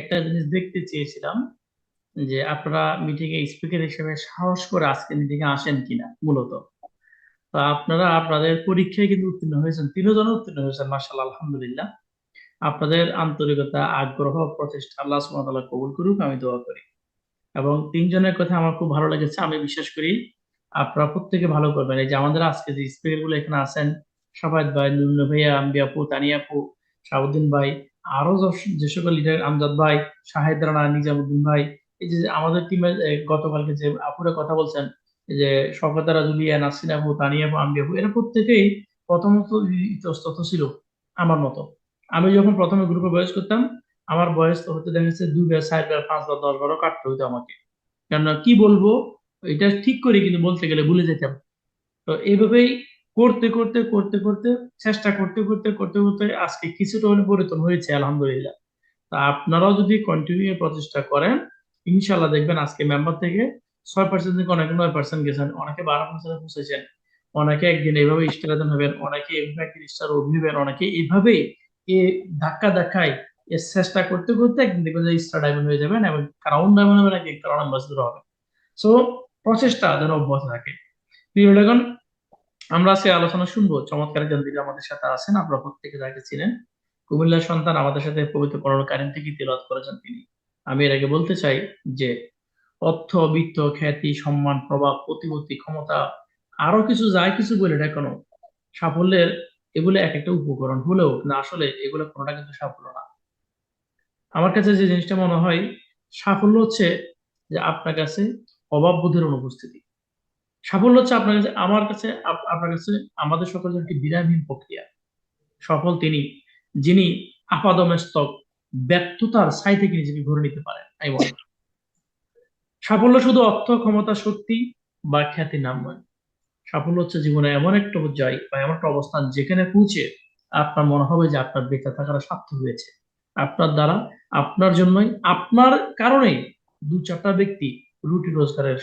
একটা জিনিস দেখতে চেয়েছিলাম যে আপনারা মিটিং এ স্পিকার হিসেবে সাহস করে আজকে মিটিং এ আসেন কিনা, মূলত। তো আপনারা আপনাদের পরীক্ষায় কিন্তু উত্তীর্ণ হয়েছেন তিনজন উত্তীর্ণ হয়েছেন মার্শাল্লাহ আলহামদুলিল্লাহ। আপনাদের আন্তরিকতা, আগ্রহ, প্রচেষ্টা আল্লাহ তাআলা কবুল করুক, আমি দোয়া করি। এবং তিনজনের কথা আমার খুব ভালো লেগেছে, আমি বিশ্বাস করি আপনারা প্রত্যেকে ভালো করবেন। এই যে আমাদের আজকে যে স্পিকারগুলো এখানে আছেন, সাফায়েত ভাই, নুরুল ভাইয়া আম্বি আপু, তানিয়া আপু, শাহাবুদ্দিন ভাই আরও যে- সকল লিডার আমজাদ ভাই, শাহেদ রানা, নিজামুদ্দিন ভাই, এই যে আমাদের টিমে গতকালকে যে আপুরা কথা বলছেন যে শওকতারা জুলিয়া নাসিন আপু তানিয়া আপু আম্বি আপু এরা প্রত্যেকেই প্রথমত ইতস্তত ছিল, আমার মতো। আমি যখন প্রথমে গ্রুপে বয়স করতাম, আমার বয়স তো হতে দেখা যাচ্ছে দুই বার চার বার পাঁচ বার দশ বারও কাটতে হতো আমাকে। কেননা কি বলব, এটা ঠিক করে কিন্তু বলতে গেলে ভুলে যেতাম। তো এইভাবেই করতে করতে করতে করতে, চেষ্টা করতে করতে করতে করতে আজকে কিছুটা হলে পরিবর্তন হয়েছে, আলহামদুলিল্লাহ। তা আপনারাও যদি কন্টিনিউ প্রচেষ্টা করেন ইনশাল্লাহ দেখবেন আজকে মেম্বার থেকে ছয় পার্সেন্ট থেকে অনেকে নয় পার্সেন্ট গেছেন, অনেকে বারো পার্সেন্টে পৌঁছেছেন, অনেকে একদিন এইভাবে স্টার হবেন, অনেকে এইভাবে একদিন স্টার অভিবেন অনেকে এইভাবেই এ ধাক্কা ধাক্কায় এর চেষ্টা করতে করতে একদিন দেখবেন যে স্টার ডায়মন্ড হয়ে যাবেন এবং ক্রাউন ডায়মন্ড হবে নাকি ক্রাউন অ্যাম্বাসিডর হবে। সো প্রচেষ্টা যেন অব্যাহত থাকে। প্রিয় এখন আমরা আজকে আলোচনা শুনব। চমৎকার একজন দিদি আমাদের সাথে আছেন, আপনারা প্রত্যেকে যাকে ছিলেন কুমিল্লার সন্তান আমাদের সাথে পবিত্র করোনা কারেন্ট থেকে তিলাওয়াত করেছেন তিনি। আমি এর আগে বলতে চাই যে, অর্থ, বিত্ত, খ্যাতি, সম্মান, প্রভাব, প্রতিপত্তি, ক্ষমতা, আরও কিছু যাই কিছু বলে না কেন, সাফল্যের এগুলো এক একটা উপকরণ হলেও না, আসলে এগুলো কোনোটা কিন্তু সাফল্য না। আমার কাছে যে জিনিসটা মনে হয়, সাফল্য হচ্ছে যে আপনার কাছে অভাব বোধের অনুপস্থিতি। সাফল্য হচ্ছে আপনার কাছে, আমার কাছে আপনার কাছে আমাদের সকলের একটি বিরামহীন প্রক্রিয়া। সফল তিনি, যিনি আপাদমস্তক ব্যর্থতার ছাই থেকে নিজেকে ঘুরে নিতে পারেন আমি বলি। সাফল্য শুধু অর্থ, ক্ষমতা, শক্তি বা খ্যাতি নাম নয়। সাফল্য হচ্ছে জীবনে এমন একটা পর্যায় বা এমন একটা অবস্থান যেখানে পৌঁছে আপনার মনে হবে যে আপনার বেঁচে থাকার সার্থক হয়েছে। আপনার দ্বারা, আপনার জন্যই, আপনার কারণে দু চারটা ব্যক্তি রুটি রোজগারের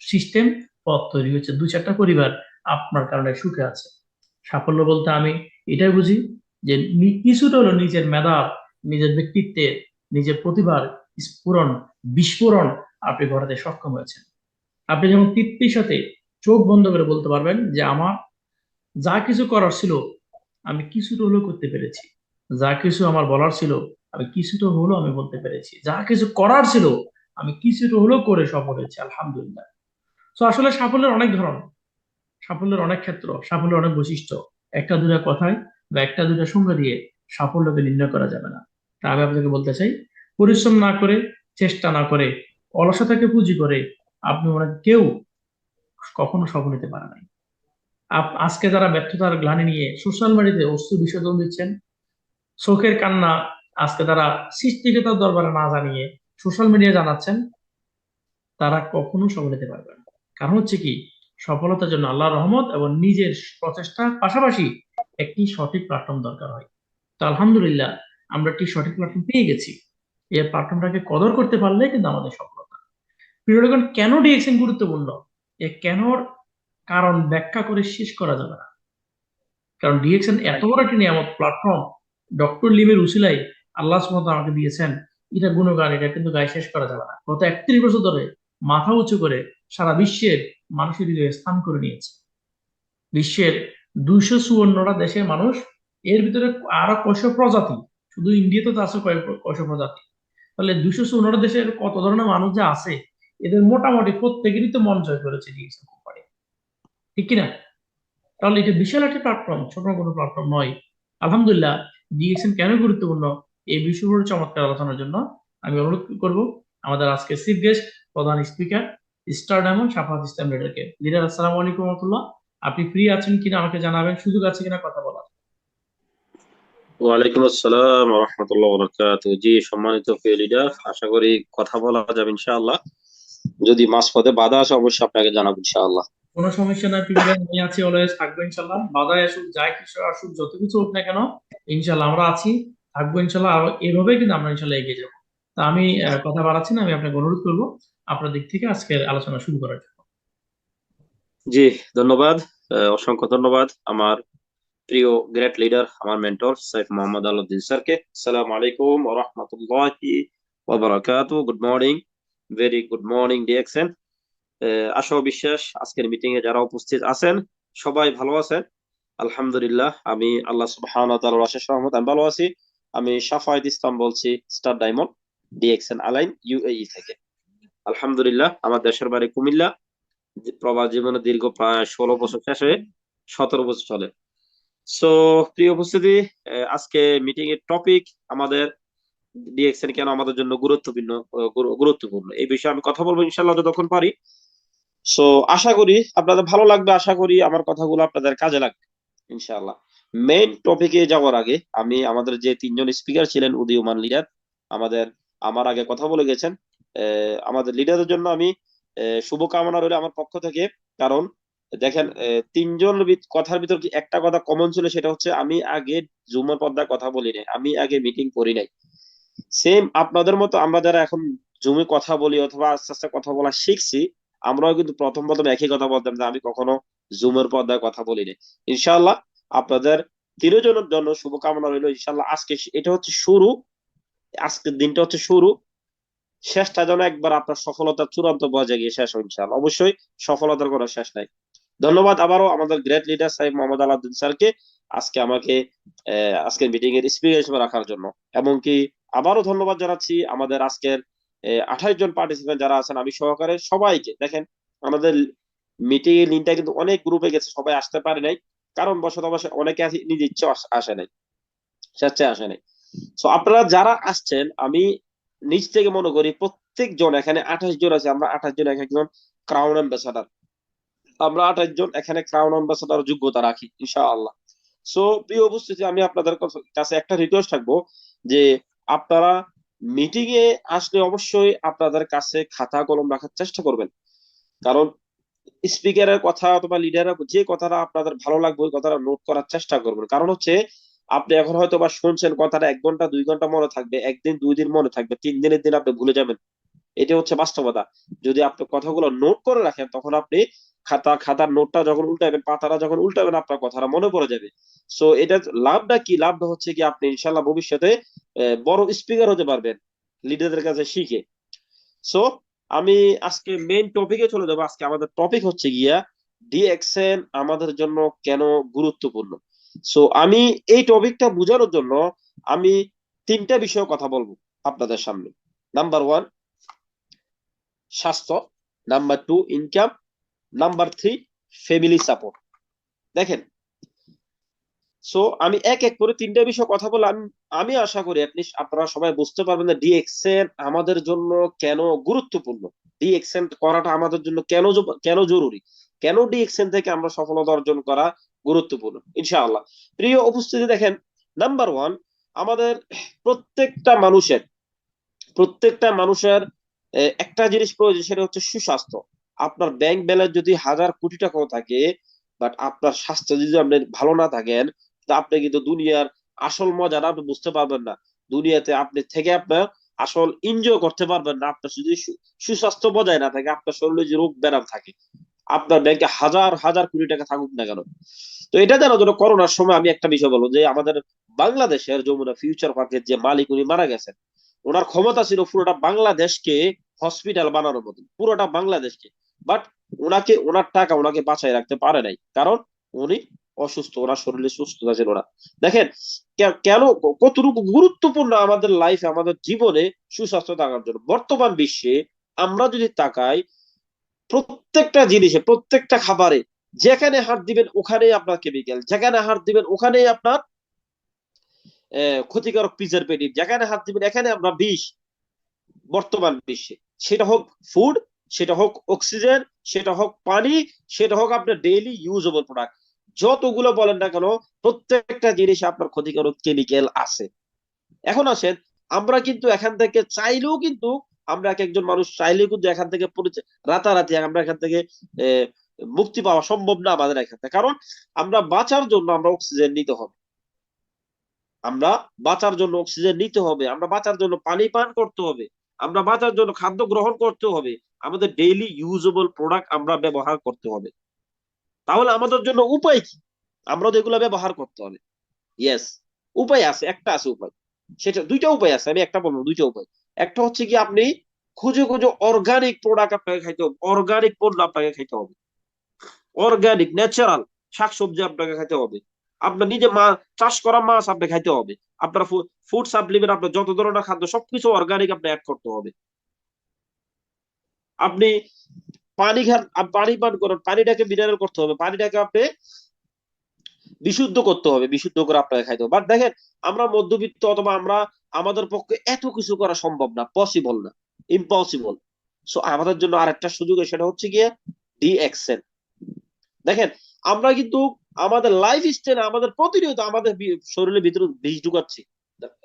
সিস্টেম পথ তৈরি হয়েছে। দু চারটা পরিবার আপনার কারণে সুখে আছে। সাফল্য বলতে আমি এটাই বুঝি যে কিছুটা হলো নিজের মেধা, নিজের ব্যক্তিত্বের নিজের প্রতিভার স্ফুরণ, বিস্ফোরণ আপনি ঘটাতে সক্ষম হয়েছেন। আপনি যেমন তৃপ্তির সাথে চোখ বন্ধ করে বলতে পারবেন যে আমার যা কিছু করার ছিল আমি কিছুটা হলেও করতে পেরেছি। যা কিছু আমার বলার ছিল আমি কিছুটা হলেও আমি বলতে পেরেছি। যা কিছু করার ছিল আমি কিছুটা হলেও করে সফল হয়েছি আলহামদুলিল্লাহ। তো আসলে সাফল্যের অনেক ধরন। সাফল্যের অনেক ক্ষেত্র, সাফল্যের অনেক বৈশিষ্ট্য। একটা দুটা কথায় বা একটা দুটা সঙ্গে দিয়ে সাফল্যকে নির্ণয় করা যাবে না। তা আমি আপনাকে বলতে চাই, পরিশ্রম না করে, চেষ্টা না করে অলসতাকে পুঁজি করে আপনি মনে কেউ কখনো সফল হতে পারে নাই। আজকে যারা ব্যর্থতার গ্লানি নিয়ে সোশ্যাল মিডিয়াতে অস্ত্র বিসর্জন দিচ্ছেন, চোখের কান্না আজকে তারা সৃষ্টিকতার দরবারে না জানিয়ে সোশ্যাল মিডিয়া জানাচ্ছেন, তারা কখনো সফল হতে পারবে না। কারণ হচ্ছে কি, সফলতার জন্য আল্লাহ রহমত এবং নিজের প্রচেষ্টার পাশাপাশি একটি সঠিক প্ল্যাটফর্ম দরকার হয়। তো আলহামদুলিল্লাহ, আমরা একটি সঠিক প্ল্যাটফর্ম পেয়ে গেছি। এই প্ল্যাটফর্মটাকে কদর করতে পারলে কিন্তু আমাদের সফলতা। প্রিয়গণ কেন ডিএক্সএন গুরুত্বপূর্ণ? এ কেনর কারণ ব্যাখ্যা করে শেষ করা যাবে না। কারণ ডিএক্সএন এত বড় একটি নিয়ামত প্ল্যাটফর্ম ডক্টর লিমের উসিলাই আল্লাহ সুবহানাহু আমাকে দিয়েছেন এটা গুণগান, এটা কিন্তু গায়ে শেষ করা যাবে না। গত একত্রিশ বছর ধরে মাথা উঁচু করে সারা বিশ্বের মানুষের হৃদয়ে স্থান করে নিয়েছে। বিশ্বের দুইশো চুয়ান্নটা দেশের মানুষ এর ভিতরে আরও কয়শো প্রজাতি, শুধু ইন্ডিয়াতে তো আছে কয়েক কয়শো প্রজাতি। তাহলে দুইশো চুয়ান্নটা দেশের কত ধরনের মানুষ যে আছে, এদের মোটামুটি প্রত্যেকেরই তো মন জয় করেছে ডিএক্সএন কোম্পানি। ঠিক কিনা? তাহলে এটা বিশাল একটা প্ল্যাটফর্ম ছোট কোনো প্ল্যাটফর্ম নয়। আলহামদুলিল্লাহ ডিএক্সএন কেন গুরুত্বপূর্ণ? এই বিষয়গুলো চমৎকার আলোচনার জন্য। আমি অনুরোধ করব আমাদের আজকে চিফ গেস্ট প্রধান speaker star diamond Safat Islam লিডারকে leader আসসালামু আলাইকুম রহমতুল্লাহ। আপনি ফ্রি আছেন কিনা আমাকে জানাবেন সুযোগ আছে কিনা কথা বলার। ওয়ালাইকুম আসসালাম রহমতুল্লাহ বরকাত জি সম্মানিত প্রিয় লিডার আশা করি কথা বলা যাবে ইনশাআল্লাহ। যদি মাঝপথে বাধা আসে অবশ্যই আপনাকে জানাব ইনশাআল্লাহ। কোনো সমস্যা নাই আমি আছি অলওয়েজ থাকব ইনশাল্লাহ বাধায় আসুক যাই কিছু আসুক যত কিছু হোক না কেন ইনশাল্লাহ আমরা আছি। থাকব ইনশাল্লাহ, আর এভাবেই কিন্তু আমরা ইনশাল্লাহ এগিয়ে যাব। তা আমি কথা বাড়াচ্ছি না, আমি আপনাকে অনুরোধ করব আপনার দিক থেকে আজকের আলোচনা শুরু করার জন্য। জি, ধন্যবাদ অসংখ্য ধন্যবাদ আমার প্রিয় গ্রেট লিডার আমার মেন্টর সৈফ মোহাম্মদ আলাউদ্দিন স্যারকে। আসসালামু আলাইকুম ওয়া রাহমাতুল্লাহি ওয়া বারাকাতুহু good morning very good morning DXN আশা বিশ্বাস আজকের মিটিং এ যারা উপস্থিত আছেন, সবাই ভালো আছেন। আলহামদুলিল্লাহ, আমি আল্লাহ সুবহানাহু ওয়া তাআলার অশেষ রহমত আমি ভালো আছি। আমি সাফায়েত ইসলাম বলছি star diamond DXN Al Ain UAE থেকে। আলহামদুলিল্লাহ, আমার দেশের বাড়ি কুমিল্লা। প্রবাস জীবনে দীর্ঘ প্রায় ষোলো বছর শেষ হয়ে সতেরো বছর চলে। সো প্রিয় উপস্থিতি আজকে মিটিং এর টপিক আমাদের ডিএক্সএন কেন আমাদের জন্য গুরুত্বপূর্ণ গুরুত্বপূর্ণ। এই বিষয়ে আমি কথা বলব ইনশাল্লাহ যতক্ষণ পারি। সো আশা করি আপনাদের ভালো লাগবে, আশা করি আমার কথাগুলো আপনাদের কাজে লাগবে, ইনশাআল্লাহ। মেইন টপিকে যাওয়ার আগে আমি আমাদের যে তিনজন স্পিকার ছিলেন উদীয়মান লিডার আমাদের, আমার আগে কথা বলে গেছেন। আমাদের লিডারের জন্য আমি শুভকামনা রইল আমার পক্ষ থেকে। কারণ, দেখেন তিনজন কথার ভিতর কি একটা কথা কমন ছিল সেটা হচ্ছে আমি আগে জুমের পর্দায় কথা বলি নাই আমি আগে মিটিং করি নাই। সেম আপনাদের মতো আমরা যারা এখন জুমে কথা বলি অথবা আস্তে আস্তে কথা বলা শিখছি, আমরাও কিন্তু প্রথম প্রথম একই কথা বলতাম যে আমি কখনো জুমের পর্দায় কথা বলি নাই ইনশাআল্লাহ আপনাদের তিনজনের জন্য শুভকামনা রইল ইনশাআল্লাহ আজকে এটা হচ্ছে শুরু। আজকের দিনটা হচ্ছে শুরু। শেষটা যেন একবার আপনার সফলতার চূড়ান্ত পর্যায়ে গিয়ে শেষ ইনশাআল্লাহ অবশ্যই সফলতার কোনো শেষ নাই। ধন্যবাদ আবারও আমাদের গ্রেট লিডার সাহেব মোহাম্মদ আলাউদ্দিন স্যারকে আজকে আমাকে আজকের মিটিং এর স্পিকার হিসেবে রাখার জন্য। এমনকি আবারও ধন্যবাদ জানাচ্ছি আমাদের আজকের আঠাশ জন পার্টিসিপেন্ট যারা আছেন, আমি সহকারে সবাইকে। দেখেন, আমাদের মিটিং এর লিঙ্কটা কিন্তু অনেক গ্রুপে গেছে, সবাই আসতে পারে নাই। কারণ বশত অনেকে আছে, নিজ ইচ্ছে আসে নাই, স্বেচ্ছায় আসে নাই। তো আপনারা যারা আসছেন, আমি নিজ থেকে মনে করি প্রত্যেক জন এখানে আঠাশ জন আছে, আমরা আঠাশ জন এক একজন ক্রাউন অ্যাম্বাসাডার আমরা আঠাশ জন এখানে ক্রাউন অ্যাম্বাসাডার যোগ্যতা রাখি, ইনশাআল্লাহ। সো প্রিয় উপস্থিতি, আমি আপনাদের কাছে একটা রিকোয়েস্ট থাকব যে আপনারা মিটিং এ আসলে অবশ্যই আপনাদের কাছে খাতা কলম রাখার চেষ্টা করবেন। কারণ স্পিকারের কথা অথবা লিডারের যে কথাটা আপনাদের ভালো লাগবে, ওই কথাটা নোট করার চেষ্টা করবেন। কারণ হচ্ছে, আপনি এখন হয়তো বা শুনছেন কথাটা এক ঘণ্টা, দুই ঘণ্টা মনে থাকবে, একদিন, দুই দিন মনে থাকবে, তিন দিনের দিন আপনি ভুলে যাবেন। এটা হচ্ছে বাস্তবতা। যদি আপনি কথাগুলো নোট করে রাখেন, তখন আপনি খাতা, খাতার নোটটা যখন উল্টাবেন, পাতাটা যখন উল্টাবেন, আপনার কথাটা মনে পড়ে যাবে। সো এটা লাভটা কি? লাভটা হচ্ছে কি, আপনি ইনশাল্লাহ ভবিষ্যতে বড় স্পিকার হতে পারবেন লিডারদের কাছে শিখে। সো আমি আজকে মেইন টপিকে চলে যাব। আজকে আমাদের টপিক হচ্ছে গিয়া ডিএক্সএন আমাদের জন্য কেন গুরুত্বপূর্ণ? সো আমি এই টপিকটা বোঝানোর জন্য আমি তিনটা বিষয়ে কথা বলব আপনাদের সামনে। নাম্বার ওয়ান স্বাস্থ্য। Number two income number three family support দেখেন সো আমি এক এক করে তিনটা বিষয় কথা বলে আমি আমি আশা করি অ্যাটলিস্ট আপনারা সবাই বুঝতে পারবেন যে ডিএক্সএন আমাদের জন্য কেন গুরুত্বপূর্ণ? ডিএক্সএন করাটা আমাদের জন্য কেন কেন জরুরি? কেন ডিএক্সএন থেকে আমরা সফলতা অর্জন করা গুরুত্বপূর্ণ? ইনশাআল্লাহ। প্রিয় উপস্থিতি দেখেন নাম্বার ওয়ান আমাদের প্রত্যেকটা মানুষের প্রত্যেকটা মানুষের একটা জিনিস প্রয়োজন, সেটা হচ্ছে সুস্বাস্থ্য। আপনার ব্যাংক ব্যালেন্স যদি হাজার কোটি টাকাও থাকে বাট আপনার স্বাস্থ্য যদি আপনি ভালো না থাকেন তা আপনি কিন্তু দুনিয়ার আসল মজাটা আপনি বুঝতে পারবেন না। দুনিয়াতে আপনি থেকে আপনার আসল এনজয় করতে পারবেন না। আপনার যদি সুস্বাস্থ্য বজায় না থাকে, আপনার শরীরে যে রোগ ব্যারাম থাকে, আপনার ব্যাংকে হাজার হাজার কোটি টাকা থাকুক না কেন? তো এটা জানার জন্য করোনার সময় আমি একটা বিষয় বলব যে আমাদের বাংলাদেশের যমুনা ফিউচার পার্কের যে মালিক উনি মারা গেছেন, ওনার ক্ষমতা ছিল পুরোটা বাংলাদেশকে হসপিটাল বানানোর মতন, পুরোটা বাংলাদেশকে। বাট ওনাকে, ওনার টাকা ওনাকে বাঁচায় রাখতে পারে নাই। কারণ উনি অসুস্থ, ওনার শরীরে সুস্থতা ছিল না। দেখেন কেন, কতটুকু গুরুত্বপূর্ণ আমাদের লাইফে আমাদের জীবনে সুস্বাস্থ্য থাকার জন্য? বর্তমান বিশ্বে আমরা যদি তাকাই, প্রত্যেকটা জিনিসে, প্রত্যেকটা খাবারে, যেখানে হাত দিবেন ওখানেই আপনার কেমিক্যাল যেখানে হাত দিবেন ওখানেই আপনার ক্ষতিকারক প্রিজারভেটিভ যেখানে হাত দিবেন এখানে আমরা বিষ। বর্তমান বিশ্বে, সেটা হোক ফুড সেটা হোক অক্সিজেন সেটা হোক পানি, সেটা হোক আপনার ডেইলি ইউজেবল প্রোডাক্ট যতগুলো বলেন না কেন, প্রত্যেকটা জিনিসে আপনার ক্ষতিকারক কেমিক্যাল আছে। এখন আসেন, আমরা কিন্তু এখান থেকে চাইলেও কিন্তু আমরা এক একজন মানুষ চাইলেও কিন্তু এখান থেকে রাতারাতি আমরা এখান থেকে মুক্তি পাওয়া সম্ভব না আমাদের এখান থেকে। কারণ আমরা বাঁচার জন্য আমরা অক্সিজেন নিতে হবে। আমরা বাঁচার জন্য অক্সিজেন নিতে হবে। আমরা বাঁচার জন্য পানি পান করতে হবে। আমরা বাঁচার জন্য খাদ্য গ্রহণ করতে হবে। আমাদের ডেইলি ইউজেবল প্রোডাক্ট আমরা ব্যবহার করতে হবে। তাহলে আমাদের জন্য উপায় কি? আমরা তো এগুলো ব্যবহার করতে হবে। ইয়েস উপায় আছে, একটা আছে উপায়। সেটা, দুইটা উপায় আছে, আমি একটা বলব, দুইটা উপায়। একটা হচ্ছে কি আপনি খুঁজে খুঁজে অর্গানিক প্রোডাক্ট আপনাকে খাইতে হবে অর্গানিক পণ্য আপনাকে খাইতে হবে। অর্গানিক ন্যাচারাল শাকসবজি আপনাকে খাইতে হবে। আপনার নিজে মা, চাষ করা মাছ আপনাকে খাইতে হবে। আপনার ফুড সাপ্লিমেন্ট আপনার যত ধরনের খাদ্য, সবকিছু অর্গানিক আপনি অ্যাড করতে হবে। আপনি পানি খান পানি পান করেন, পানিটাকে মিনারেল করতে হবে, পানিটাকে আপনি বিশুদ্ধ করতে হবে, বিশুদ্ধ করে আপনাকে খাইতে হবে। বাট দেখেন, আমরা মধ্যবিত্ত অথবা আমরা, আমাদের পক্ষে এত কিছু করা সম্ভব না পসিবল না ইম্পসিবল সো আমাদের জন্য আরেকটা সুযোগ সেটা হচ্ছে গিয়ে ডিএক্সেল দেখেন, আমরা কিন্তু আমাদের লাইফ স্টাইল আমাদের প্রতিনিয়ত আমাদের শরীরের ভিতরে বিষ ঢুকাচ্ছি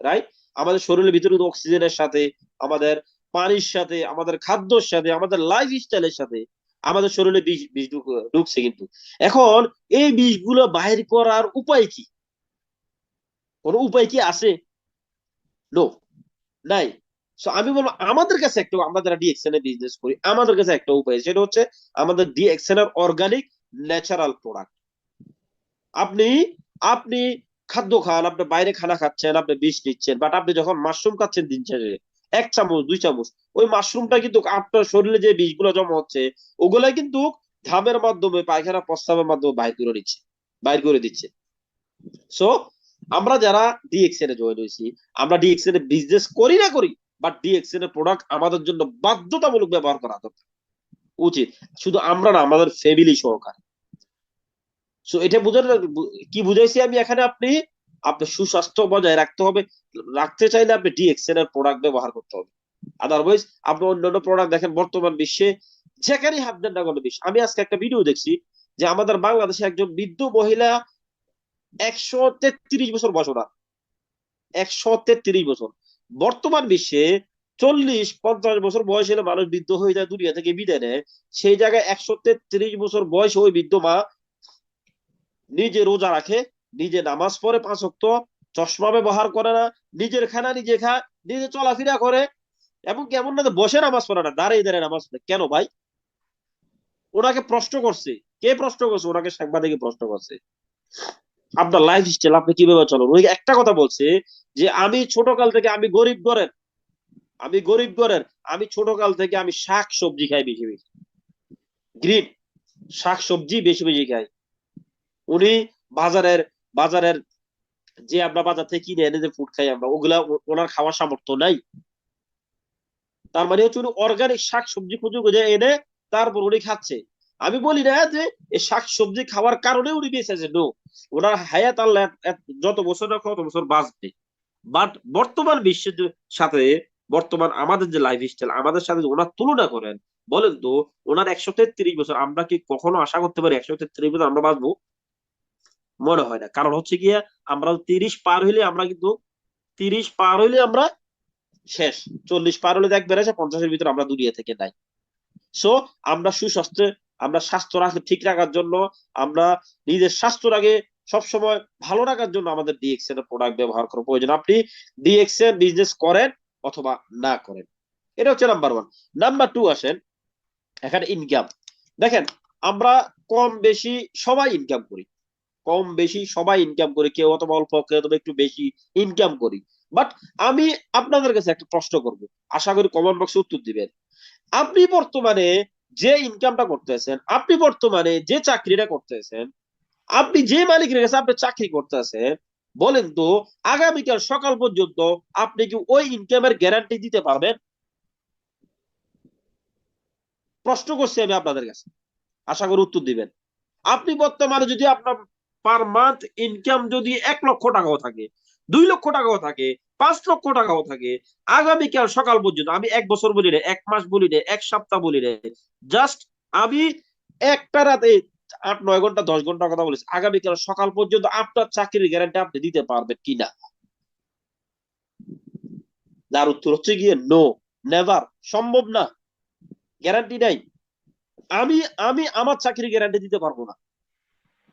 রাইট আমাদের শরীরের ভিতরে অক্সিজেনের সাথে আমাদের পানির সাথে, আমাদের খাদ্যর সাথে, আমাদের লাইফ স্টাইলের সাথে আমাদের শরীরে বিষ বিষ ঢুকছে কিন্তু। এখন এই বিষগুলো বাইর করার উপায় কি? কোনো উপায় কি আছে? নো নাই। আমি বলব, আমাদের কাছে একটা, আমরা যারা বিজনেস করি, আমাদের কাছে একটা উপায় সেটা হচ্ছে আমাদের ডিএক্সএন এর অর্গানিক ন্যাচারাল প্রোডাক্ট আপনি আপনি খাদ্য খান, আপনি বাইরে খানা খাচ্ছেন, আপনি বিষ নিচ্ছেন বাট আপনি যখন মাশরুম খাচ্ছেন দিন শেষে এক চামচ, দুই চামচ। ওই মাশরুমটা কিন্তু আপনার শরীরে যে বিষগুলো জমা হচ্ছে, ওগুলা কিন্তু ঘামের মাধ্যমে, পায়খানা প্রস্তাবের মাধ্যমে বাইর করে দিচ্ছে, বাইর করে দিচ্ছে। সো আমরা যারা ডিএক্সএন এ জয়েন হয়েছি, আমরা ডিএক্সএন এ বিজনেস করি না করি বাট ডিএক্সএন এর প্রোডাক্ট আমাদের জন্য বাধ্যতামূলক ব্যবহার করা দরকার। উচিত। শুধু আমরা না, আমাদের ফ্যামিলি সহকারে। সো এটা বুঝার কি বুঝাইছি আমি এখানে আপনি? আপনার সুস্বাস্থ্য বজায় রাখতে হবে। রাখতে চাইলে আপনি ডিএক্সএন এর প্রোডাক্ট ব্যবহার করতে হবে। আদারওয়াইজ আপনি অন্যান্য প্রোডাক্ট দেখেন বর্তমান বিশ্বে যেখানেই হাত দেন না কোনো বিশ্ব আমি আজকে একটা ভিডিও দেখছি যে আমাদের বাংলাদেশে একজন বৃদ্ধ মহিলা একশো তেত্রিশ বছর বয়স ওনার। একশো তেত্রিশ বছর। বর্তমান বিশ্বে চল্লিশ, পঞ্চাশ বছর বয়স হলে মানুষ বৃদ্ধ হয়ে যায়, দুনিয়া থেকে বিদায় নেয়। সেই জায়গায় একশো তেত্রিশ বছর বয়স ওই বৃদ্ধ মা নিজে রোজা রাখে নিজে নামাজ পড়ে পাঁচ ওয়াক্ত, চশমা ব্যবহার করে না, নিজের খানা নিজে খায়, নিজে চলাফেরা করে। এবং কেমন না বসে নামাজ পড়ে না, দাঁড়িয়ে দাঁড়িয়ে নামাজ পড়ে। কেন ভাই? ওনাকে প্রশ্ন করছে। কে প্রশ্ন করছে? ওনাকে সাংবাদিকে প্রশ্ন করছে। আপনার লাইফ স্টাইল আপনি কীভাবে চলেন? ওই একটা কথা বলছে যে, আমি ছোট কাল থেকে আমি গরিব ঘরের, আমি গরিব ঘরের, আমি ছোট কাল থেকে আমি শাক সবজি খাই বেশি বেশি। গ্রিন শাক সবজি বেশি বেশি খাই। উনি বাজারের বাজারের যে আমরা বাজার থেকে কিনে এনে যে ফুড খাই আমরা, ওগুলা ওনার খাওয়ার সামর্থ্য নাই। তার মানে হচ্ছে উনি অর্গানিক শাক সবজি খুঁজে খুঁজে এনে তারপর উনি খাচ্ছে। আমি বলি না যে এই শাক সবজি খাওয়ার কারণে উনি বেঁচে আছে নো ওনার হায়াত আল্লাহ যত বছর রাখো তত বছর বাঁচবে। বাট বর্তমান বিশ্বের সাথে, বর্তমান আমাদের যে লাইফ স্টাইল আমাদের সাথে ওনার তুলনা করেন, বলেন তো, ওনার একশো তেত্রিশ বছর আমরা কি কখনো আশা করতে পারি একশো তেত্রিশ বছর আমরা বাঁচবো? মনে হয় না। কারণ হচ্ছে গিয়ে আমরা তিরিশ পার হইলে আমরা কিন্তু তিরিশ পার হইলে আমরা শেষ। চল্লিশ পার হলে দেখ বেড়েছে, পঞ্চাশের ভিতরে আমরা দুনিয়া থেকে নাই। সো আমরা সুস্বাস্থ্য, আমরা স্বাস্থ্য রাখতে ঠিক রাখার জন্য, আমরা নিজের স্বাস্থ্যটাকে সবসময় ভালো রাখার জন্য আমাদের ডিএক্সএন এর প্রোডাক্ট ব্যবহার করা প্রয়োজন। আপনি ডিএক্সএন বিজনেস করেন অথবা না করেন। এটা হচ্ছে নাম্বার ওয়ান নাম্বার টু আসেন, এখানে ইনকাম দেখেন, আমরা কম বেশি সবাই ইনকাম করি। কম বেশি সবাই ইনকাম করি, কেউ অথবা অল্প, কেউ অথবা একটু বেশি ইনকাম করি। বাট আমি আপনাদের কাছে একটা প্রশ্ন করব। আশা করি কমেন্ট বক্সে উত্তর দিবেন। আপনি বর্তমানে যে ইনকামটা করতেছেন, আপনি বর্তমানে যে চাকরিটা করতেছেন, আপনি যে মালিকের কাছে আপনি চাকরি করতেছেন, বলেন তো, আগামীকাল সকাল পর্যন্ত আপনি কি ওই ইনকামের গ্যারান্টি দিতে পারবেন? প্রশ্ন করছি আমি আপনাদের কাছে। আশা করি উত্তর দিবেন। আপনি বর্তমানে যদি আপনার পার মান্থ ইনকাম যদি এক লক্ষ টাকাও থাকে, দুই লক্ষ টাকাও থাকে, পাঁচ লক্ষ টাকাও থাকে, আগামীকাল সকাল পর্যন্ত, আমি এক বছর বলি না এক মাস বলি না এক সপ্তাহ বলি না জাস্ট আমি একটা রাতে আট, নয় ঘণ্টা, দশ ঘণ্টা কথা বলেছি, আগামীকাল সকাল পর্যন্ত আপনার চাকরির গ্যারান্টি আপনি দিতে পারবেন কিনা? যার উত্তর হচ্ছে গিয়ে নো নেভার সম্ভব না গ্যারান্টি নাই। আমি আমি আমার চাকরি গ্যারান্টি দিতে পারব না।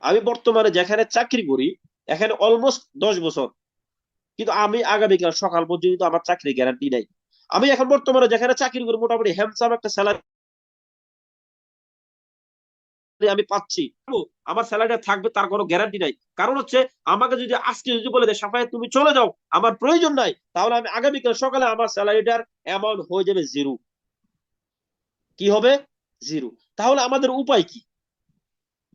আমি বর্তমানে যেখানে চাকরি করি, এখানে অলমোস্ট দশ বছর। কিন্তু আমি আগামীকাল সকাল পর্যন্ত আমার চাকরি গ্যারান্টি নাই। আমি এখন বর্তমানে যেখানে চাকরি করি, মোটামুটি হ্যান্ডসাম একটা স্যালারি আমি পাচ্ছি। আমার স্যালারিটা থাকবে, তার কোনো গ্যারান্টি নাই। কারণ হচ্ছে, আমাকে যদি আজকে যদি বলে দেয় তুমি চলে যাও, আমার প্রয়োজন নাই, তাহলে আমি আগামীকাল সকালে আমার স্যালারিটার অ্যামাউন্ট হয়ে যাবে জিরো কি হবে? জিরো তাহলে আমাদের উপায় কি?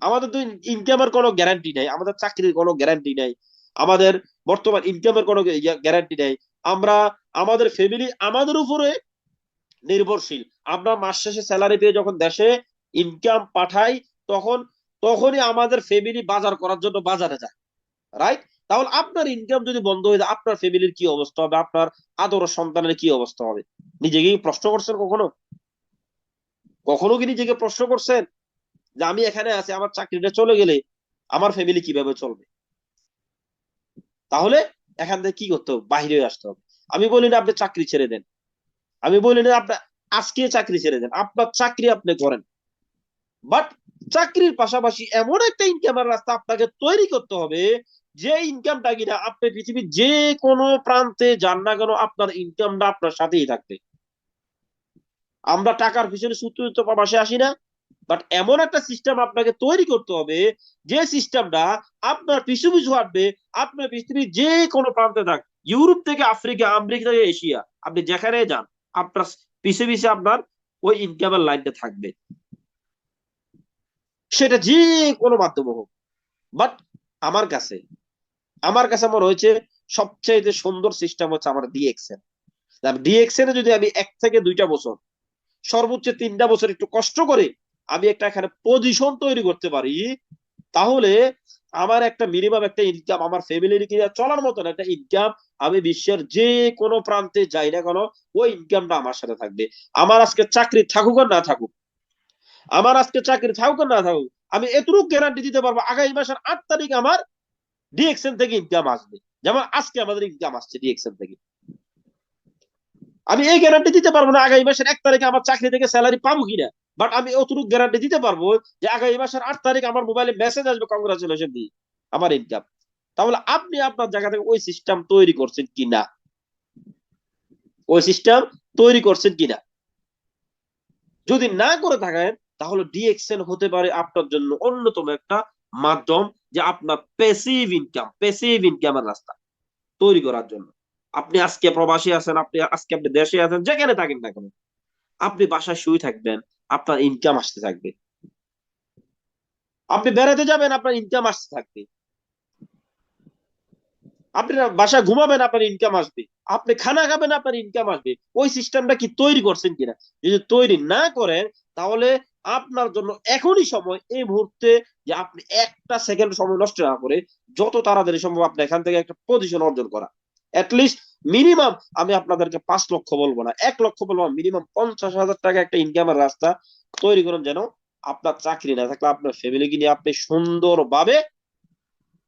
আমাদের তো ইনকামের কোনো গ্যারান্টি নাই, আমাদের চাকরির কোনো গ্যারান্টি নাই, আমাদের বর্তমান ইনকামের কোনো গ্যারান্টি নাই। আমরা, আমাদের ফ্যামিলি আমাদের উপরে নির্ভরশীল। আমরা মাস শেষে স্যালারি পেয়ে যখন দেশে ইনকাম পাঠাই, তখন, তখনই আমাদের ফ্যামিলি বাজার করার জন্য বাজারে যায়। রাইট তাহলে আপনার ইনকাম যদি বন্ধ হয়ে যায়, আপনার ফ্যামিলির কি অবস্থা হবে? আপনার আদর সন্তানের কি অবস্থা হবে? নিজেকে প্রশ্ন করছেন কখনো? কখনো কি নিজেকে প্রশ্ন করছেন? যে আমি এখানে আছি, আমার চাকরিটা চলে গেলে আমার ফ্যামিলি কীভাবে চলবে? তাহলে এখান থেকে কি করতে হবে? বাহিরে আসতে হবে। আমি বলি না, আপনি চাকরি ছেড়ে দেন। আমি বলি না আপনার আজকে চাকরি ছেড়ে দেন। আপনার চাকরি আপনি করেন। বাট চাকরির পাশাপাশি এমন একটা ইনকামের রাস্তা আপনাকে তৈরি করতে হবে, যে ইনকামটা কিনা আপনি পৃথিবীর যে কোনো প্রান্তে যান না কেন আপনার ইনকামটা আপনার সাথেই থাকবে। আমরা টাকার পিছনে সূত্র প্রবাসে আসি না। বাট এমন একটা সিস্টেম আপনাকে তৈরি করতে হবে, যে সিস্টেমটা আপনার পিছু পিছু হাঁটবে, আপনার পৃথিবীর যে কোনো প্রান্তে থাক। ইউরোপ থেকে আফ্রিকা, আমেরিকা থেকে এশিয়া, আপনি যেখানে যান, আপনার পিছে পিছে আপনার ওই ইনকামের লাইনটা থাকবে। সেটা যে কোনো মাধ্যমে হোক। বাট আমার কাছে আমার কাছে মনে হয়েছে সবচেয়ে সুন্দর সিস্টেম হচ্ছে আমার ডিএক্সএন ডিএক্সএন যদি আমি এক থেকে দুইটা বছর, সর্বোচ্চ তিনটা বছর একটু কষ্ট করে আমি একটা এখানে পজিশন তৈরি করতে পারি, তাহলে আমার একটা মিনিমাম একটা ইনকাম আমার ফ্যামিলির কি চলার মতন একটা ইনকাম আমি বিশ্বের যে কোনো প্রান্তে যাই না কেন, ওই ইনকামটা আমার সাথে থাকবে। আমার আজকে চাকরি থাকুক আর না থাকুক, আমার আজকে চাকরি থাকুক আর না থাকুক, আমি এতটুকু গ্যারান্টি দিতে পারব, আগামী মাসের আট তারিখ আমার ডিএক্সএন থেকে ইনকাম আসবে। যেমন আজকে আমাদের ইনকাম আসছে ডিএক্সএন থেকে। আমি এই গ্যারান্টি দিতে পারব না, আগামী মাসের এক তারিখে আমার চাকরি থেকে স্যালারি পাবো কিনা? বাট আমি অতটুকু গ্যারান্টি দিতে পারব যে আগামী মাসের আট তারিখ আমার মোবাইলে মেসেজ আসবে কংগ্রাচুলেশন দিয়ে আমার ইনকাম তাহলে আপনি আপনার জায়গা থেকে ওই সিস্টেম তৈরি করছেন কিনা? ওই সিস্টেম তৈরি করছেন কিনা? যদি না করে থাকেন, তাহলে ডিএক্সএন হতে পারে আপনার জন্য অন্যতম একটা মাধ্যম যে আপনার প্যাসিভ ইনকাম প্যাসিভ ইনকামের রাস্তা তৈরি করার জন্য। আপনি আজকে প্রবাসী আছেন, আপনি আজকে আপনি দেশে আছেন, যেখানে থাকেন না কেন, আপনি বাসায় শুয়ে থাকবেন, আপনার ইনকাম আসতে থাকবে। আপনি বেড়াতে যাবেন, আপনার ইনকাম আসতে থাকবে। আপনি বাসায় ঘুমাবেন, আপনার ইনকাম আসবে। আপনি খানা খাবেন, আপনার ইনকাম আসবে। ওই সিস্টেমটা কি তৈরি করছেন কিনা? যদি তৈরি না করেন, তাহলে আপনার জন্য এখনই সময় এই মুহূর্তে যে আপনি একটা সেকেন্ড সময় নষ্ট না করে যত তাড়াতাড়ি সম্ভব আপনি এখান থেকে একটা পজিশন অর্জন করা। অ্যাটলিস্ট মিনিমাম আমি আপনাদেরকে পাঁচ লক্ষ বলব না। এক লক্ষ বলব মিনিমাম পঞ্চাশ হাজার টাকা একটা ইনকামের রাস্তা তৈরি করুন যেন আপনার চাকরি না থাকলে আপনার ফ্যামিলিকে নিয়ে আপনি সুন্দরভাবে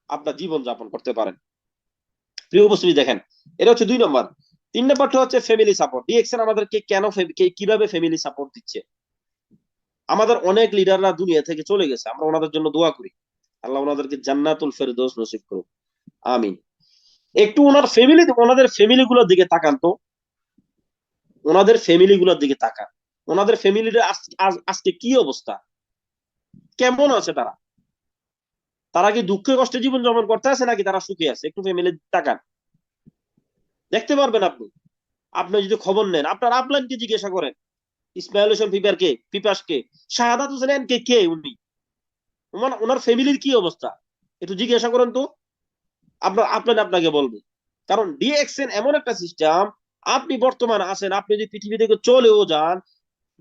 আপনার জীবন যাপন করতে পারেন। প্রিয় উপস্থিতি দেখেন, এটা হচ্ছে দুই নম্বর। তিন নম্বরটা হচ্ছে ফ্যামিলি সাপোর্ট ডিএক্সএন আমাদেরকে কেন কীভাবে ফ্যামিলি সাপোর্ট দিচ্ছে? আমাদের অনেক লিডাররা দুনিয়া থেকে চলে গেছে, আমরা ওনাদের জন্য দোয়া করি। আল্লাহ ওনাদেরকে জান্নাতুল ফেরদৌস নসিব করুক। আমিন। একটু ওনার ফ্যামিলি ওনাদের ফ্যামিলি গুলোর দিকে তাকান তো। ওনাদের ফ্যামিলি গুলোর দিকে তাকান। ওনাদের ফ্যামিলির আজকে কি অবস্থা? কেমন আছে তারা? তারা কি দুঃখে কষ্টে জীবন যাপন করতে আছে নাকি তারা সুখে আছে? একটু ফ্যামিলি তাকান। দেখতে পারবেন আপনি। আপনি যদি খবর নেন, আপনার আপলাইনকে জিজ্ঞাসা করেন, ইসমাইল হোসেন পিপার কে পিপাস কে শাহাদাত হোসেন কে কে উনি? ওনার ফ্যামিলির কি অবস্থা? একটু জিজ্ঞাসা করেন তো। আপনার আপনার আপনাকে বলবে। কারণ ডিএক্সএন এমন একটা সিস্টেম আপনি বর্তমানে আছেন, আপনি যদি পৃথিবী থেকে চলেও যান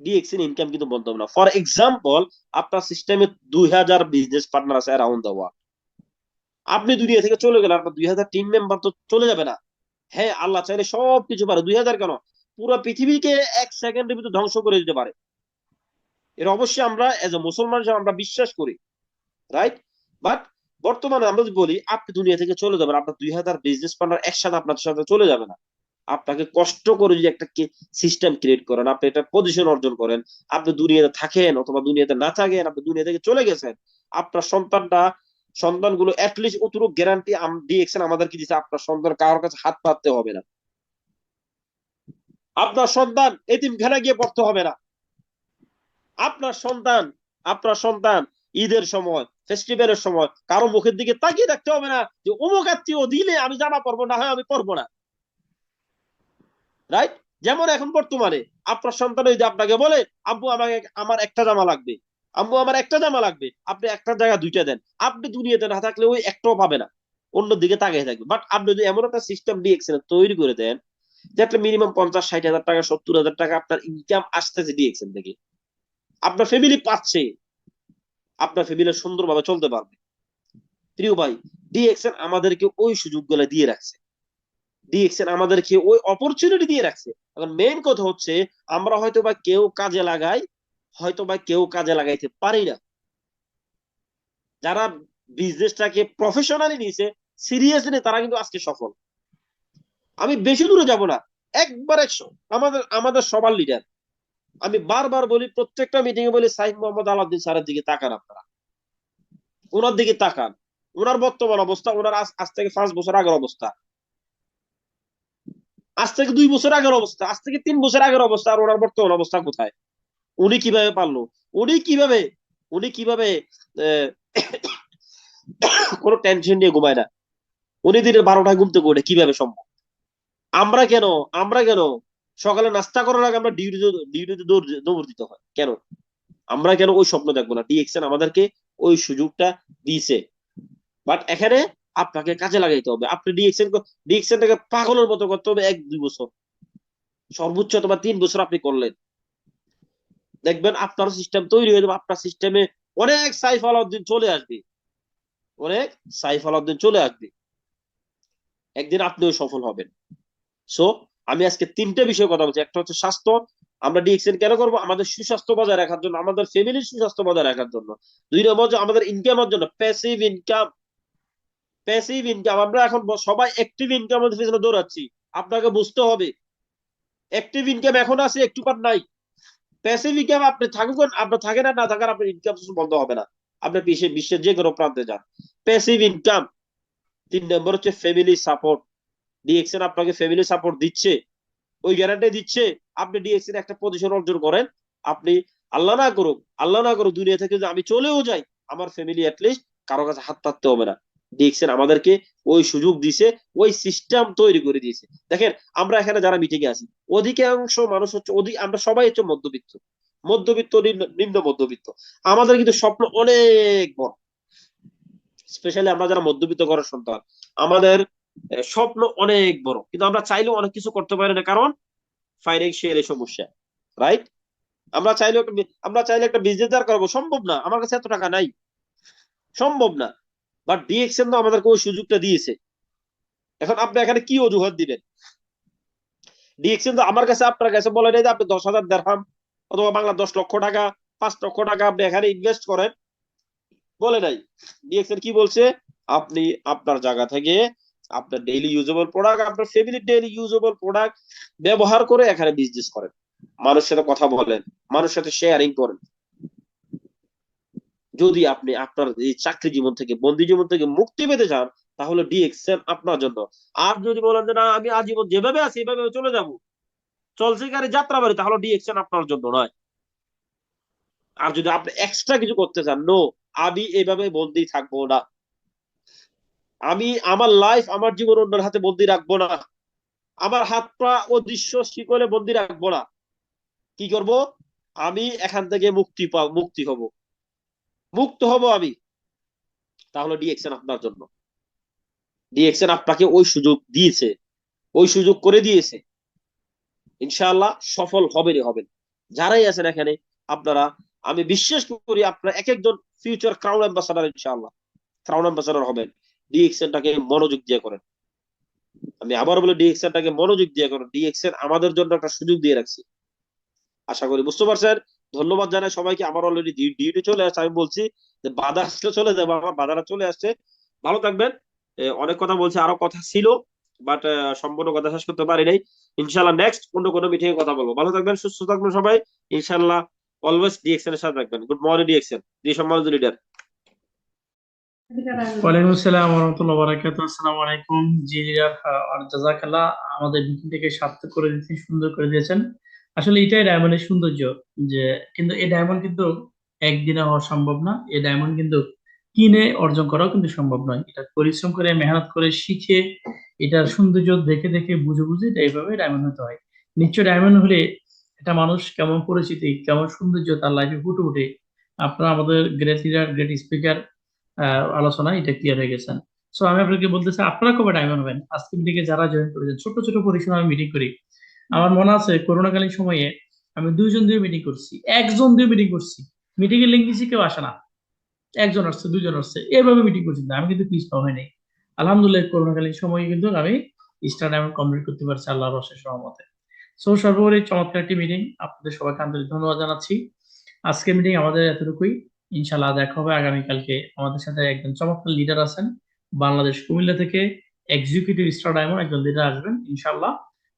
ডিএক্সএন ইনকাম কিন্তু বন্ধ হবে না। ফর এক্সাম্পল আপনার সিস্টেমে দুই হাজার বিজনেস পার্টনার আছে অ্যারাউন্ড দ্য ওয়ার্ল্ড আপনি দুনিয়া থেকে চলে গেলেন, আপনার দুই হাজার টিম মেম্বার তো চলে যাবে না। হ্যাঁ আল্লাহ চাইলে সব কিছু পারে। দুই হাজার কেন? পুরো পৃথিবীকে এক সেকেন্ডের ভিতরে ধ্বংস করে দিতে পারে। এর অবশ্যই আমরা এজ এ মুসলমান হিসেবে আমরা বিশ্বাস করি। রাইট বাট বর্তমানে আমরা বলি, আপনি দুনিয়া থেকে চলে যাবেন, আপনার দুই হাজার বিজনেস পার্টনার একসাথে আপনার সাথে চলে যাবে না। আপনাকে কষ্ট করে যদি একটা সিস্টেম ক্রিয়েট করেন, আপনি একটা পজিশন অর্জন করেন, আপনি দুনিয়াতে থাকেন অথবা দুনিয়াতে না থাকেন, আপনি দুনিয়া থেকে চলে গেছেন, আপনার সন্তানটা, সন্তানগুলো অ্যাটলিস্ট অতটুকু গ্যারান্টি দিয়েছেন আমাদেরকে দিচ্ছে আপনার সন্তান কারোর কাছে হাত পাততে হবে না। আপনার সন্তান এতিমখানা গিয়ে পড়তে হবে না। আপনার সন্তান আপনার সন্তান ঈদের সময় ফেস্টিভ্যালের সময় কারও মুখের দিকে তাকিয়ে থাকতে হবে না যে অমুক আত্মীয় দিলে আমি জামা পরবো, না হয় আমি পরবো না। রাইট যেমন এখন বর্তমানে আপনার সন্তান যদি আপনাকে বলে, আব্বু, আমাকে আমার একটা জামা লাগবে। আব্বু, আমার একটা জামা লাগবে। আপনি একটা জায়গা দুইটা দেন। আপনি দুনিয়াতে না থাকলে ওই একটাও পাবে না। অন্য দিকে তাকিয়ে থাকবে। বাট আপনি যদি এমন একটা সিস্টেম ডিএক্সএল তৈরি করে দেন, যে একটা মিনিমাম পঞ্চাশ, ষাট হাজার টাকা, সত্তর হাজার টাকা আপনার ইনকাম আসতেছে ডিএক্সএল থেকে। আপনার ফ্যামিলি পাচ্ছে। আপনার ফ্যামিলি সুন্দরভাবে চলতে পারবে। প্রিয় ভাই ডিএক্সএল আমাদেরকে ওই সুযোগগুলো দিয়ে রাখছে। ডিএক্সএল আমাদেরকে ওই অপরচুনিটি দিয়ে রাখছে। এখন মেইন কথা হচ্ছে, আমরা হয়তো বা কেউ কাজে লাগাই হয়তো বা কেউ কাজে লাগাইতে পারি না। যারা বিজনেসটাকে প্রফেশনালি নিয়েছে সিরিয়াসলি তারা কিন্তু আজকে সফল। আমি বেশি দূরে যাব না। একবার একশো। আমাদের আমাদের সবার লিডার আমি বারবার বলি, প্রত্যেকটা মিটিং এ বলি সাইদ মোহাম্মদ আলাউদ্দিন স্যারের দিকে তাকান আপনারা। ওনার দিকে তাকান। ওনার বর্তমান অবস্থা ওনার আজ থেকে পাঁচ বছর আগের অবস্থা। আজ থেকে দুই বছর আগের অবস্থা, আজ থেকে তিন বছর আগের অবস্থা, আর ওনার বর্তমান অবস্থা কোথায়? উনি কীভাবে পারল? উনি কীভাবে উনি কীভাবে কোনো টেনশন নিয়ে ঘুমায় না। উনি দিনের বারোটায় ঘুমতে ওঠে কীভাবে সম্ভব? আমরা কেন আমরা কেন সকালে নাস্তা করার আগে আমরা ডিউটিতে ডিউটিতে দৌড় দিতে হয়। কেন? আমরা কেন ওই স্বপ্ন দেখব না? ডিএক্সএন আমাদেরকে ওই সুযোগটা দিয়েছে। বাট এখানে আপনাকে কাজে লাগাইতে হবে। আপনি ডিএক্সএন ডিএক্সএনটাকে পাগলের মতো করতে হবে এক, দুই বছর। সর্বোচ্চ অথবা তিন বছর আপনি করলেন। দেখবেন আপনার সিস্টেম তৈরি হয়ে যাবে। আপনার সিস্টেমে অনেক সাইফ আলাউদ্দিন চলে আসবে। অনেক সাইফ আলাউদ্দিন চলে আসবে। একদিন আপনিও সফল হবেন। সো আমি আজকে তিনটে বিষয়ে কথা বলছি। একটা হচ্ছে স্বাস্থ্য, আমরা ডিএক্সএন কেন করব? আমাদের সুস্বাস্থ্য বজায় রাখার জন্য, আমাদের ফ্যামিলির সুস্বাস্থ্য বজায় রাখার জন্য। দুই নম্বর হচ্ছে আমাদের ইনকামের জন্য প্যাসিভ ইনকাম প্যাসিভ ইনকাম আমরা এখন সবাই অ্যাক্টিভ ইনকামের পিছনে দৌড়াচ্ছি। আপনাকে বুঝতে হবে অ্যাক্টিভ ইনকাম এখন আছে, একটু পার নাই। প্যাসিভ ইনকাম আপনি থাকুন, আপনি থাকেন আর না থাকেন আপনার ইনকাম বন্ধ হবে না। আপনি বিশ্বের বিশ্বের যে কোনো প্রান্তে যান। প্যাসিভ ইনকাম তিন নম্বর হচ্ছে ফ্যামিলি সাপোর্ট ডিএক্সএন আপনাকে ফ্যামিলি সাপোর্ট দিচ্ছে, ওই গ্যারান্টি দিচ্ছে, আপনি ডিএক্সএন একটা পজিশন অর্জন করেন, আপনি আল্লাহ না করুক, আল্লাহ না করুক দুনিয়া থেকে আমি চলেও যাই, আমার ফ্যামিলি অ্যাটলিস্ট কারও কাছে হাত পাততে হবে না। ডিএক্সএন আমাদেরকে ওই সুযোগ দিছে, ওই সিস্টেম তৈরি করে দিয়েছে। দেখেন, আমরা এখানে যারা মিটিং এ আছি, অধিকাংশ মানুষ হচ্ছে অধিক আমরা সবাই হচ্ছে মধ্যবিত্ত। মধ্যবিত্ত, নিম্ন- মধ্যবিত্ত। আমাদের কিন্তু স্বপ্ন অনেক বড়। স্পেশালি আমরা যারা মধ্যবিত্ত ঘরের সন্তান, আমাদের স্বপ্ন অনেক বড়। কিন্তু আমরা চাইলেও অনেক কিছু করতে পারি না কারণ ফাইন্যান্সিয়াল সমস্যা রাইট আমরা চাইলেও আমরা চাইলে একটা বিজনেস দাঁড় করব, সম্ভব না। আমার কাছে এত টাকা নাই। সম্ভব না। বাট ডিএক্সএন তো আমাদেরকে ওই সুযোগটা দিয়েছে। এখন আপনি এখানে কি অজুহাত দিবেন? ডিএক্সএন তো আমার কাছে, আপনার কাছে বলে নাই যে আপনি দশ হাজার দেড়হাম অথবা বাংলা দশ লক্ষ টাকা, পাঁচ লক্ষ টাকা আপনি এখানে ইনভেস্ট করেন। বলে নাই। ডিএক্সএন কি বলছে? আপনি আপনার জায়গা থেকে আপনার ডেইলি ইউজেবল প্রোডাক্ট আপনার ফ্যামিলির ডেইলি ইউজেবল প্রোডাক্ট ব্যবহার করে এখানে বিজনেস করেন। মানুষের সাথে কথা বলেন, মানুষের সাথে শেয়ারিং করেন। যদি আপনি আপনার এই চাকরি জীবন থেকে, বন্দি জীবন থেকে মুক্তি পেতে চান, তাহলে ডিএক্সএন আপনার জন্য। আর যদি বলেন যে, না, আমি আজীবন যেভাবে আছি, এভাবে চলে যাব। চলছে গাড়ি যাত্রা বাড়ি? তাহলে ডিএক্সএন আপনার জন্য নয়। আর যদি আপনি এক্সট্রা কিছু করতে চান নো আমি এভাবে বন্দি থাকব না। আমি আমার লাইফ আমার জীবন অন্যের হাতে বন্দি রাখব না। আমার হাত পা অদৃশ্য শিকলে বন্দি রাখব না। কি করব? আমি এখান থেকে মুক্তি পাব মুক্তি হব। মুক্ত হব আমি। তাহলে ডিএক্সএন আপনার জন্য। ডিএক্সএন আপনাকে ওই সুযোগ দিয়েছে। ওই সুযোগ করে দিয়েছে। ইনশাআল্লাহ সফল হবেনই হবেন। যারাই আছেন এখানে, আপনারা, আমি বিশ্বাস করি আপনারা এক একজন ফিউচার ক্রাউন অ্যাম্বাসাডার ইনশাআল্লাহ। ক্রাউন অ্যাম্বাসাডার হবেন। ডিএক্সএনটাকে মনোযোগ দিয়ে করেন। আমি আবার বলে ডিএক্সএনটাকে মনোযোগ দিয়ে করেন। ডিএক্সএন আমাদের জন্য একটা সুযোগ দিয়ে রাখছি। আশা করি বুঝতে পারছেন? ধন্যবাদ জানাই সবাইকে। আমার অলরেডি ডিউটি চলে আসছে। আমি বলছি যে, বাধা আসলে চলে যাব। আমার বাধাটা চলে আসছে। ভালো থাকবেন। অনেক কথা বলছি, আরও কথা ছিল বাট সম্পূর্ণ কথা শেষ করতে পারি নাই। ইনশাল্লাহ নেক্সট অন্য কোনো মিটিং কথা বলব। ভালো থাকবেন, সুস্থ থাকবেন সবাই। ইনশাল্লাহ অলওয়েজ ডিএক্সএন এর সাথে থাকবেন। গুড মর্নিং ডিএক্সএন দি সম্মানিত লিডার ওয়ালাইকুম আসসালাম রহমতুল্লাহ বারাকাতু আসসালামু আলাইকুম। জি আর জাজাকাল্লাহ আমাদের মিটিংটাকে সার্থক করে দিয়েছেন, সুন্দর করে দিয়েছেন। আসলে এটাই ডায়মন্ডের সৌন্দর্য, যে, কিন্তু এই ডায়মন্ড কিন্তু একদিনে হওয়া সম্ভব না। এই ডায়মন্ড কিন্তু কিনে অর্জন করাও কিন্তু সম্ভব নয়। এটা পরিশ্রম করে, মেহনত করে, শিখে, এটার সৌন্দর্য দেখে দেখে, বুঝে বুঝে এটা এইভাবে ডায়মন্ড হতে হয়। নিশ্চয় ডায়মন্ড হলে একটা মানুষ কেমন পরিচিতি, কেমন সৌন্দর্য তার লাইফে ফুটে ওঠে। আপনারা আমাদের গ্রেট লিডার গ্রেট স্পিকার আলোচনা, এটা ক্লিয়ার হয়ে গেছেন সো আমি আপনাকে বলতে চাই আপনারা কবে টাইম হবেন। আজকে মিটিংয়ে যারা জয়েন করেছেন ছোট ছোট পরিসরে আমি মিটিং করি। আমার মনে আছে, করোনাকালীন সময়ে আমি দুইজন দিয়ে মিটিং করছি, একজন দিয়ে মিটিং করছি। মিটিং এর লিঙ্ক দিছি, কেউ আসে না। একজন আসছে দুজন আসছে। এভাবে মিটিং করছি না। আমি কিন্তু পিস পাওয়া হয়নি। আলহামদুলিল্লাহ, করোনাকালীন সময়ে কিন্তু আমি স্টার ডায়মন্ড কমপ্লিট করতে পারছি আল্লাহর অশেষ রহমতে। সো সর্বোপরি চমৎকার একটি মিটিং আপনাদের সবাইকে আন্তরিক ধন্যবাদ জানাচ্ছি। আজকে মিটিং আমাদের এতটুকুই। ইনশাল্লাহ দেখা হবে আগামীকালকে। আমাদের সাথে একজন চমৎকার লিডার আছেন, বাংলাদেশ কুমিল্লা থেকে এক্সিকিউটিভ স্টার ডায়মন্ড একজন লিডার আসবেন ইনশাল্লাহ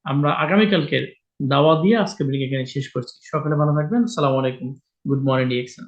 আমরা আগামীকালকের দাওয়া দিয়ে আজকে এখানে শেষ করছি। সকালে ভালো থাকবেন। আসসালামু আলাইকুম। Good morning DXN